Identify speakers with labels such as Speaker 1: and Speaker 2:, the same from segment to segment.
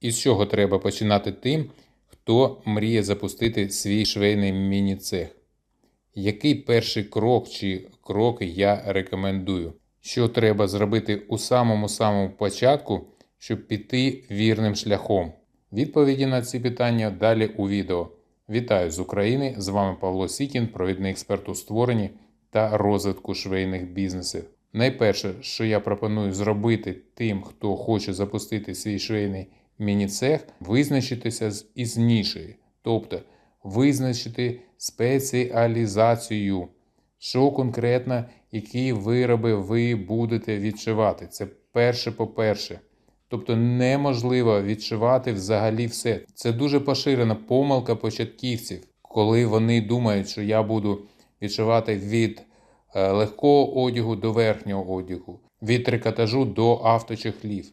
Speaker 1: І з чого треба починати тим, хто мріє запустити свій швейний міні-цех? Який перший крок чи кроки я рекомендую? Що треба зробити у самому самому початку, щоб піти вірним шляхом? Відповіді на ці питання далі у відео. Вітаю з України! З вами Павло Сікін, провідний експерт у створенні та розвитку швейних бізнесів. Найперше, що я пропоную зробити тим, хто хоче запустити свій швейний міні-цех, визначитися із нішею, тобто визначити спеціалізацію, що конкретно, які вироби ви будете відшивати. Це перше по-перше. Тобто неможливо відшивати взагалі все. Це дуже поширена помилка початківців, коли вони думають, що я буду відшивати від е, легкого одягу до верхнього одягу, від трикотажу до авточехлів.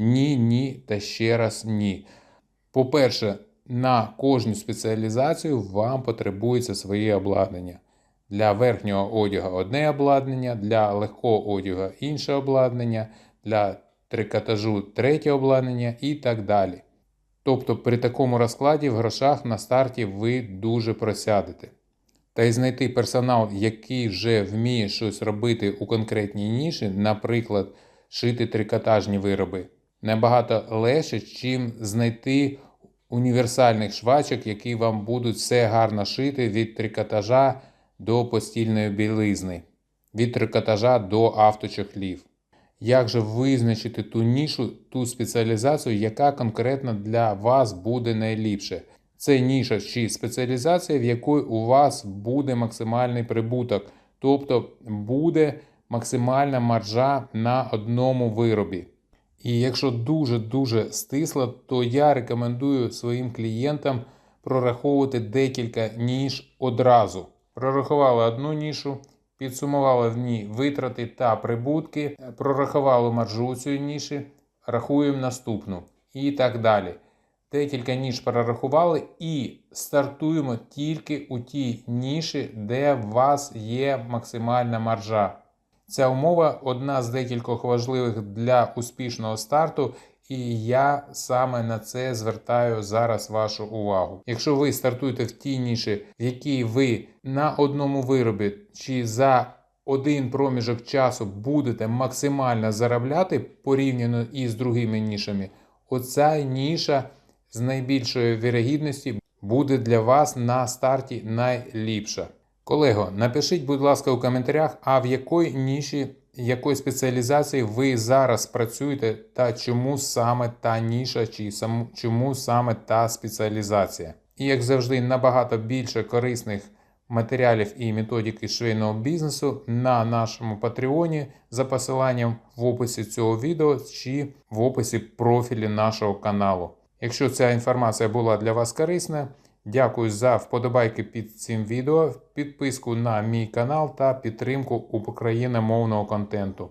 Speaker 1: Ні, ні та ще раз ні. По-перше, на кожну спеціалізацію вам потребується своє обладнання. Для верхнього одягу одне обладнання, для легкого одягу інше обладнання, для трикотажу третє обладнання і так далі. Тобто при такому розкладі в грошах на старті ви дуже просядете. Та й знайти персонал, який вже вміє щось робити у конкретній ніші, наприклад, шити трикотажні вироби, набагато легше, чим знайти універсальних швачок, які вам будуть все гарно шити від трикотажа до постільної білизни, від трикотажа до авточохлів. Як же визначити ту нішу, ту спеціалізацію, яка конкретно для вас буде найліпше? Це ніша чи спеціалізація, в якої у вас буде максимальний прибуток, тобто буде максимальна маржа на одному виробі. І якщо дуже-дуже стисло, то я рекомендую своїм клієнтам прораховувати декілька ніж одразу. Прорахували одну нішу, підсумували в ній витрати та прибутки, прорахували маржу цієї ніші, рахуємо наступну і так далі. Декілька ніж прорахували і стартуємо тільки у тій ніші, де в вас є максимальна маржа. Ця умова одна з декількох важливих для успішного старту, і я саме на це звертаю зараз вашу увагу. Якщо ви стартуєте в тій ніші, в якій ви на одному виробі чи за один проміжок часу будете максимально заробляти порівняно із другими нішами, оця ніша з найбільшою вірогідності буде для вас на старті найліпша. Колего, напишіть, будь ласка, у коментарях, а в якої ніші, якої спеціалізації ви зараз працюєте, та чому саме та ніша, чи чому саме та спеціалізація. І як завжди, набагато більше корисних матеріалів і методики швейного бізнесу на нашому Патреоні за посиланням в описі цього відео чи в описі профілі нашого каналу. Якщо ця інформація була для вас корисна, дякую за вподобайки під цим відео, підписку на мій канал та підтримку україномовного контенту.